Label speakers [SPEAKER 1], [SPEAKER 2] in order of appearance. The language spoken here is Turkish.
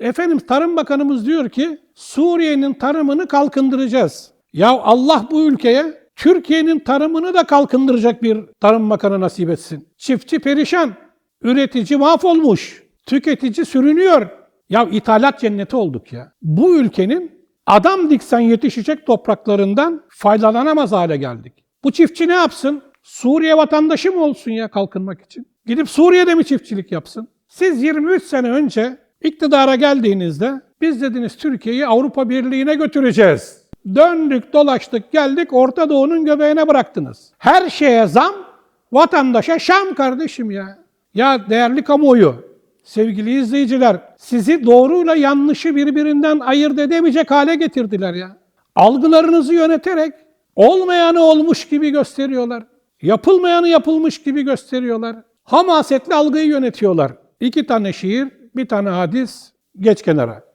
[SPEAKER 1] Efendim Tarım Bakanımız diyor ki Suriye'nin tarımını kalkındıracağız. Ya Allah bu ülkeye Türkiye'nin tarımını da kalkındıracak bir tarım bakanı nasip etsin. Çiftçi perişan, üretici mahvolmuş, tüketici sürünüyor. Ya ithalat cenneti olduk ya. Bu ülkenin adam diksen yetişecek topraklarından faydalanamaz hale geldik. Bu çiftçi ne yapsın? Suriye vatandaşı mı olsun ya kalkınmak için? Gidip Suriye'de mi çiftçilik yapsın? Siz 23 sene önce iktidara geldiğinizde biz dediniz Türkiye'yi Avrupa Birliği'ne götüreceğiz. Döndük dolaştık geldik Orta Doğu'nun göbeğine bıraktınız. Her şeye zam vatandaşa şam kardeşim ya. Ya değerli kamuoyu, sevgili izleyiciler sizi doğruyla yanlışı birbirinden ayırt edemeyecek hale getirdiler ya. Algılarınızı yöneterek olmayanı olmuş gibi gösteriyorlar. Yapılmayanı yapılmış gibi gösteriyorlar. Hamasetli algıyı yönetiyorlar. İki tane şiir, bir tane hadis, geç kenara.